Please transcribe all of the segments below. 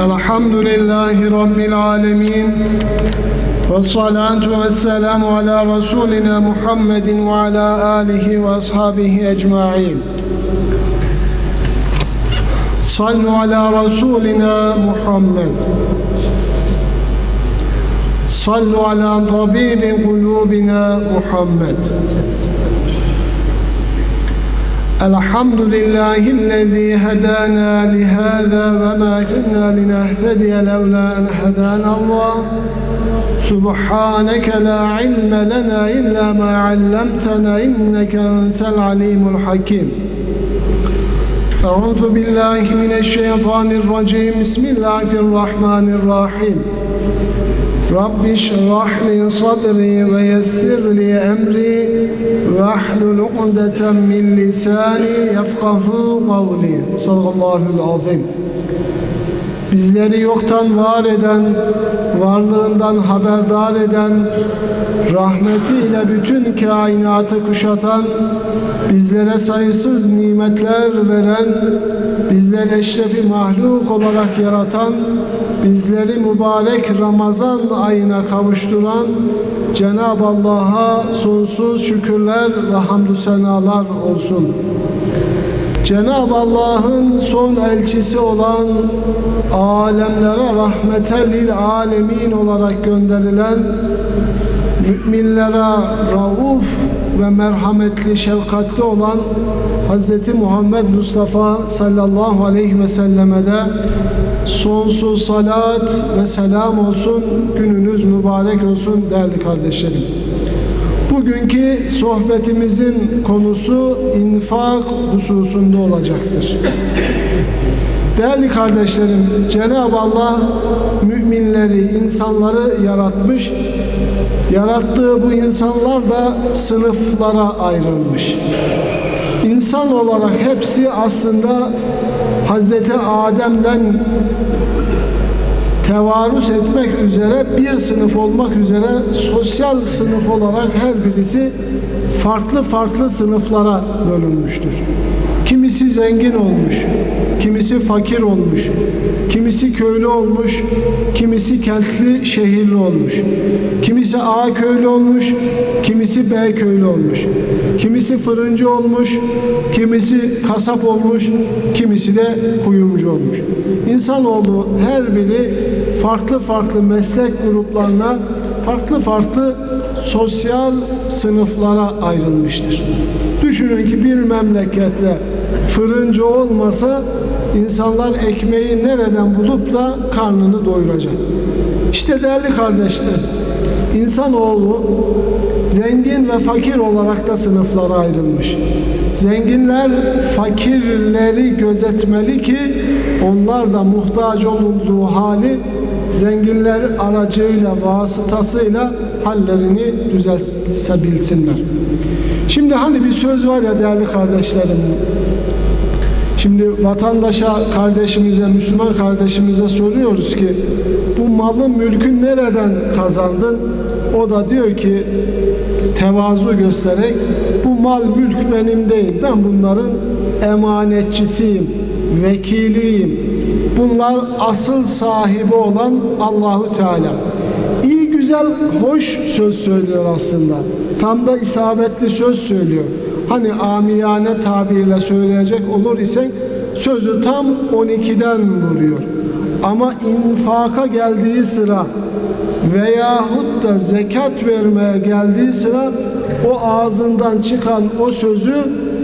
الحمد لله رب العالمين والصلاة والسلام على رسولنا محمد وعلى آله وأصحابه أجمعين صلوا على رسولنا محمد صلوا على طبيب قلوبنا محمد الحمد لله الذي هدانا لهذا وما كنا لنهتدي لولا أن هدانا الله سبحانك لا علم لنا إلا ما علمتنا إنك أنت العليم الحكيم أعوذ بالله من الشيطان الرجيم بسم الله الرحمن الرحيم رب اشرح لي صدري ويسر لي أمري واحلل عقدة من لساني يفقه قولي صدق الله العظيم Bizleri yoktan var eden, varlığından haberdar eden, rahmetiyle bütün kainatı kuşatan, bizlere sayısız nimetler veren, bizleri eşrefi mahluk olarak yaratan, bizleri mübarek Ramazan ayına kavuşturan Cenab-ı Allah'a sonsuz şükürler ve hamdü senalar olsun. Cenab-ı Allah'ın son elçisi olan alemlere rahmeten lil alemin olarak gönderilen müminlere rauf ve merhametli, şefkatli olan Hz. Muhammed Mustafa sallallahu aleyhi ve selleme de sonsuz salat ve selam olsun. Gününüz mübarek olsun değerli kardeşlerim. Bugünkü sohbetimizin konusu infak hususunda olacaktır. Değerli kardeşlerim, Cenab-ı Allah müminleri, insanları yaratmış. Yarattığı bu insanlar da sınıflara ayrılmış. İnsan olarak hepsi aslında Hazreti Adem'den tevarüs etmek üzere bir sınıf olmak üzere sosyal sınıf olarak her birisi farklı farklı sınıflara bölünmüştür. Kimisi zengin olmuş, kimisi fakir olmuş, kimisi köylü olmuş, kimisi kentli şehirli olmuş, kimisi A köylü olmuş, kimisi B köylü olmuş, kimisi fırıncı olmuş, kimisi kasap olmuş, kimisi de kuyumcu olmuş. İnsanoğlu her biri farklı farklı meslek gruplarına, farklı farklı sosyal sınıflara ayrılmıştır. Düşünün ki bir memlekette fırıncı olmasa insanlar ekmeği nereden bulup da karnını doyuracak. İşte değerli kardeşler, insanoğlu zengin ve fakir olarak da sınıflara ayrılmış. Zenginler fakirleri gözetmeli ki onlar da muhtaç olduğu hali zenginler aracıyla, vasıtasıyla hallerini düzeltebilsinler. Şimdi hani bir söz var ya değerli kardeşlerim. Şimdi vatandaşa, kardeşimize, Müslüman kardeşimize soruyoruz ki bu malın mülkün nereden kazandın? O da diyor ki tevazu göstererek bu mal mülk benim değil. Ben bunların emanetçisiyim, vekiliyim. Bunlar asıl sahibi olan Allahu Teala. İyi güzel hoş söz söylüyor aslında. Tam da isabetli söz söylüyor. Hani amiyane tabirle söyleyecek olur ise sözü tam 12'den vuruyor. Ama infaka geldiği sıra veyahut da zekat vermeye geldiği sıra o ağzından çıkan o sözü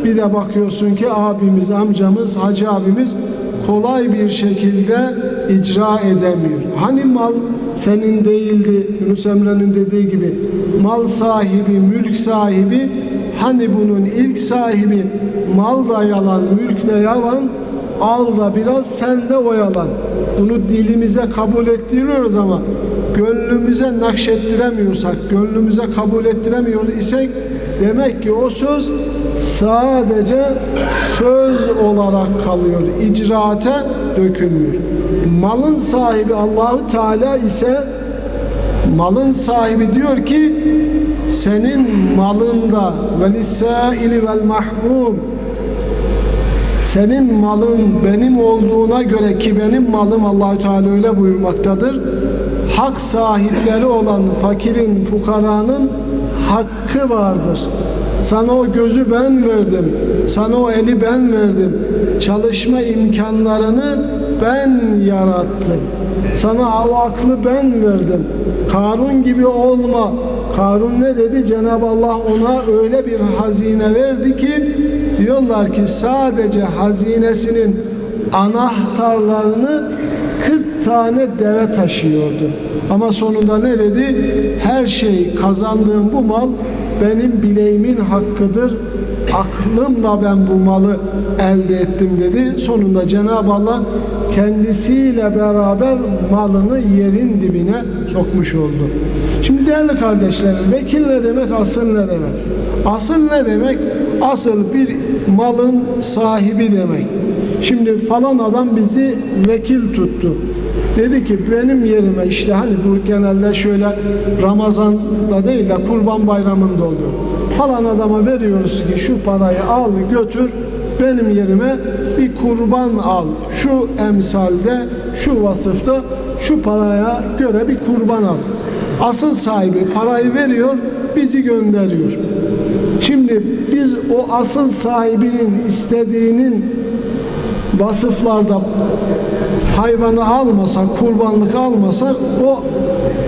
bir de bakıyorsun ki abimiz, amcamız, hacı abimiz kolay bir şekilde icra edemiyor. Hani mal senin değildi Yunus Emre'nin dediği gibi mal sahibi, mülk sahibi hani bunun ilk sahibi mal da yalan, mülk de yalan al da biraz sen de oyalan. Bunu dilimize kabul ettiriyoruz ama gönlümüze nakşettiremiyorsak, gönlümüze kabul ettiremiyor isek demek ki o söz sadece söz olarak kalıyor. İcraate dökülmüyor. Malın sahibi Allahu Teala ise malın sahibi diyor ki senin malında ve lisaili vel mahrum senin malın benim olduğuna göre ki benim malım Allahü Teala öyle buyurmaktadır. Hak sahipleri olan fakirin, fukaranın hakkı vardır. Sana o gözü ben verdim. Sana o eli ben verdim. Çalışma imkanlarını ben yarattım. Sana o aklı ben verdim. Karun gibi olma. Karun ne dedi? Cenab-ı Allah ona öyle bir hazine verdi ki diyorlar ki sadece hazinesinin anahtarlarını 40 tane deve taşıyordu. Ama sonunda ne dedi? Her şey kazandığım bu mal benim bileğimin hakkıdır. Aklımla ben bu malı elde ettim dedi. Sonunda Cenab-ı Allah kendisiyle beraber malını yerin dibine sokmuş oldu. Şimdi değerli kardeşlerim, vekil ne demek, asıl ne demek? Asıl ne demek? Asıl bir malın sahibi demek. Şimdi falan adam bizi vekil tuttu. Dedi ki benim yerime işte hani bu genelde şöyle Ramazan'da değil de Kurban Bayramı'nda oluyor. Falan adama veriyoruz ki şu parayı al götür benim yerime bir kurban al. Şu emsalde, şu vasıfta şu paraya göre bir kurban al. Asıl sahibi parayı veriyor, bizi gönderiyor. Şimdi biz o asıl sahibinin istediğinin vasıflarda hayvanı almasak, kurbanlık almasak o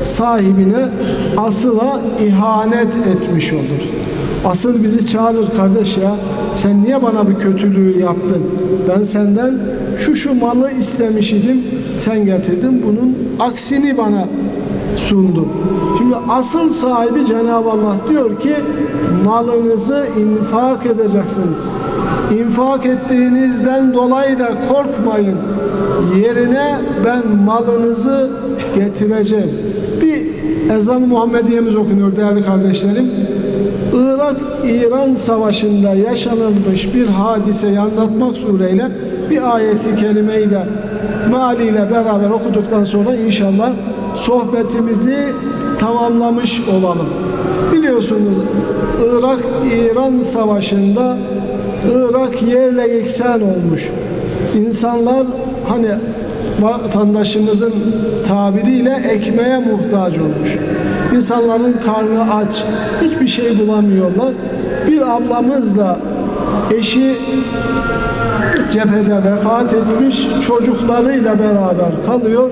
sahibine asıla ihanet etmiş olur. Asıl bizi çağırır kardeş ya. Sen niye bana bir kötülüğü yaptın? Ben senden şu şu malı istemiş idim. Sen getirdin. Bunun aksini bana sundun. Şimdi asıl sahibi Cenab-ı Allah diyor ki malınızı infak edeceksiniz. İnfak ettiğinizden dolayı da korkmayın. Yerine ben malınızı getireceğim. Bir ezan-ı Muhammediyemiz okunuyor değerli kardeşlerim. Irak-İran savaşında yaşanılmış bir hadiseyi anlatmak sureyle bir ayeti kerimeyi de maliyle beraber okuduktan sonra inşallah sohbetimizi tamamlamış olalım. Biliyorsunuz Irak-İran savaşında Irak yerle yeksan olmuş. İnsanlar hani vatandaşımızın tabiriyle ekmeğe muhtaç olmuş. İnsanların karnı aç, hiçbir şey bulamıyorlar. Bir ablamız da eşi cephede vefat etmiş, çocuklarıyla beraber kalıyor.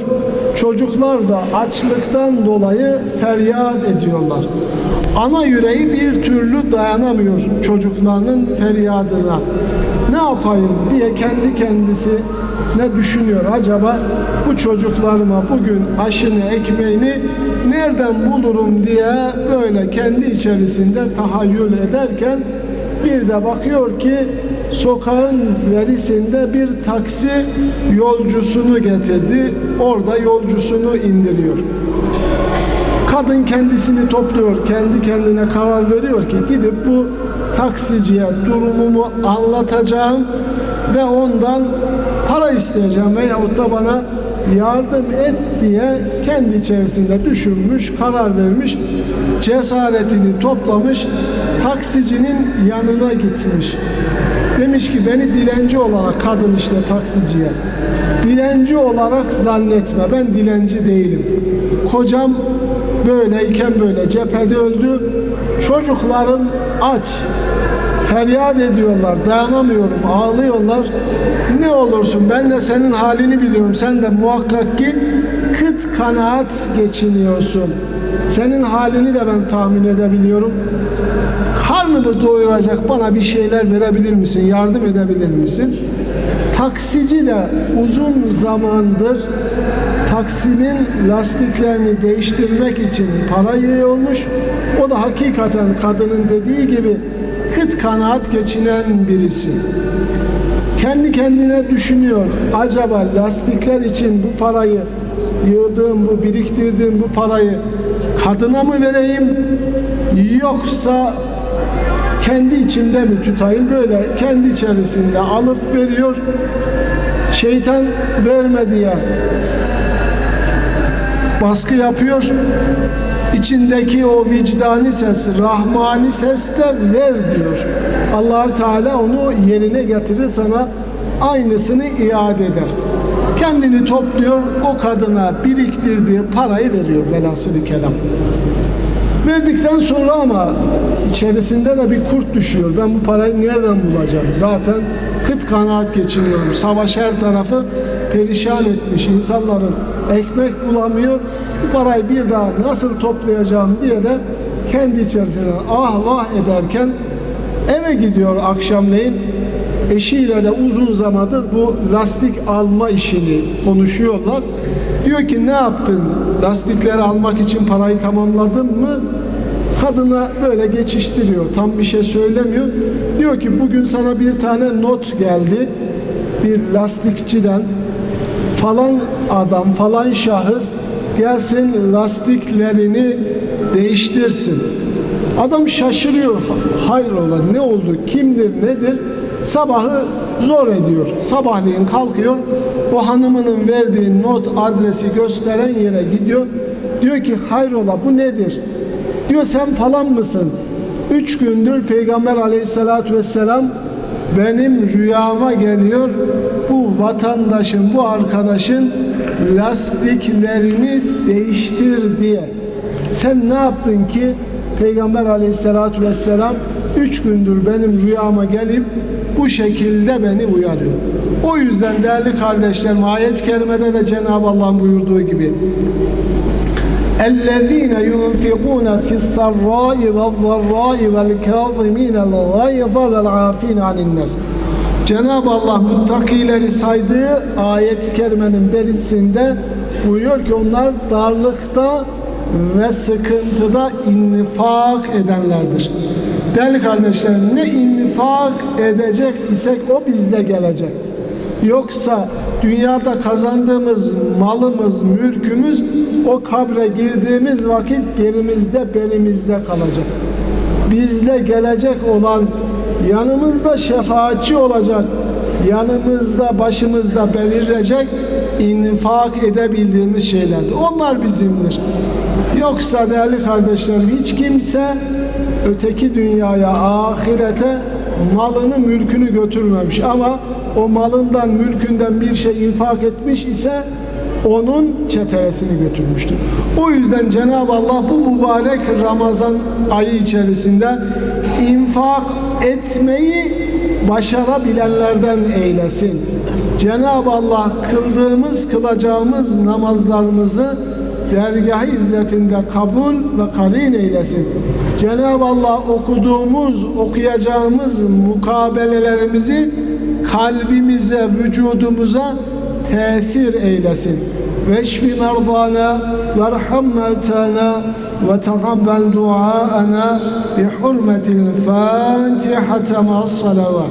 Çocuklar da açlıktan dolayı feryat ediyorlar. Ana yüreği bir türlü dayanamıyor çocuklarının feryadına. Ne yapayım diye kendi kendisi ne düşünüyor acaba bu çocuklarıma bugün aşını ekmeğini nereden bulurum diye böyle kendi içerisinde tahayyül ederken bir de bakıyor ki sokağın verisinde bir taksi yolcusunu getirdi. Orada yolcusunu indiriyor. Kadın kendisini topluyor, kendi kendine karar veriyor ki gidip bu taksiciye durumumu anlatacağım ve ondan para isteyeceğim veyahut da bana yardım et diye kendi içerisinde düşünmüş, karar vermiş, cesaretini toplamış, taksicinin yanına gitmiş. Demiş ki beni dilenci olarak kadın işte taksiciye. Dilenci olarak zannetme ben dilenci değilim. Kocam böyleyken böyle cephede öldü. Çocuklarım aç. Feryat ediyorlar. Dayanamıyorum. Ağlıyorlar. Ne olursun ben de senin halini biliyorum. Sen de muhakkak ki kıt kanaat geçiniyorsun. Senin halini de ben tahmin edebiliyorum. Karnımı doyuracak bana bir şeyler verebilir misin? Yardım edebilir misin? Taksici de uzun zamandır taksinin lastiklerini değiştirmek için para yığıyormuş. O da hakikaten kadının dediği gibi kıt kanaat geçinen birisi. Kendi kendine düşünüyor. Acaba lastikler için bu parayı yığdığım, bu biriktirdiğim bu parayı kadına mı vereyim yoksa kendi içinde mi tutayım? Böyle kendi içerisinde alıp veriyor. Şeytan verme diye baskı yapıyor. İçindeki o vicdani ses rahmani ses de ver diyor. Allah Teala onu yerine getirir sana aynısını iade eder. Kendini topluyor, o kadına biriktirdiği parayı veriyor velhasılı kelam. Verdikten sonra ama içerisinde de bir kurt düşüyor. Ben bu parayı nereden bulacağım? Zaten kıt kanaat geçiniyorum. Savaş her tarafı perişan etmiş. İnsanların ekmek bulamıyor. Bu parayı bir daha nasıl toplayacağım diye de kendi içerisinde ah vah ederken eve gidiyor akşamleyin. Eşiyle de uzun zamandır bu lastik alma işini konuşuyorlar. Diyor ki ne yaptın? Lastikleri almak için parayı tamamladın mı? Kadına böyle geçiştiriyor. Tam bir şey söylemiyor. Diyor ki bugün sana bir tane not geldi. Bir lastikçiden falan adam, falan şahıs gelsin lastiklerini değiştirsin. Adam şaşırıyor. Hayrola ne oldu? Kimdir? Nedir? Sabahı zor ediyor. Sabahleyin kalkıyor. O hanımının verdiği not adresi gösteren yere gidiyor. Diyor ki hayrola bu nedir? Diyor sen falan mısın? Üç gündür Peygamber aleyhissalatü vesselam benim rüyama geliyor. Bu vatandaşın, bu arkadaşın lastiklerini değiştir diye. Sen ne yaptın ki Peygamber aleyhissalatü vesselam üç gündür benim rüyama gelip bu şekilde beni uyarıyor. O yüzden değerli kardeşlerim ayet-i kerimede de Cenab-ı Allah'ın buyurduğu gibi اَلَّذ۪ينَ يُنْفِقُونَ فِي السَّرَّاءِ وَالضَّرَّاءِ وَالْكَاظِم۪ينَ الْغَيْظَ وَالْعَاف۪ينَ عَنِ النَّاسِ Cenab-ı Allah muttakileri saydığı ayet-i kerimenin berisinde buyuruyor ki onlar darlıkta ve sıkıntıda infak edenlerdir. Değerli kardeşlerim ne infak edecek isek o bizde gelecek. Yoksa dünyada kazandığımız malımız, mülkümüz o kabre girdiğimiz vakit gerimizde, belimizde kalacak. Bizde gelecek olan yanımızda şefaatçi olacak, yanımızda, başımızda belirecek infak edebildiğimiz şeylerdir. Onlar bizimdir. Yoksa değerli kardeşlerim hiç kimse öteki dünyaya, ahirete malını, mülkünü götürmemiş ama o malından, mülkünden bir şey infak etmiş ise onun çetevesini götürmüştür. O yüzden Cenab-ı Allah bu mübarek Ramazan ayı içerisinde infak etmeyi başarabilenlerden eylesin. Cenab-ı Allah kıldığımız, kılacağımız namazlarımızı dergah izzetinde kabul ve karin eylesin. Cenab-ı Allah okuduğumuz, okuyacağımız mukabelelerimizi kalbimize, vücudumuza tesir eylesin. Veşfi merdana, verham mevtana ve tegabbel duaana bi hurmetil Fatihate ma'as salavat.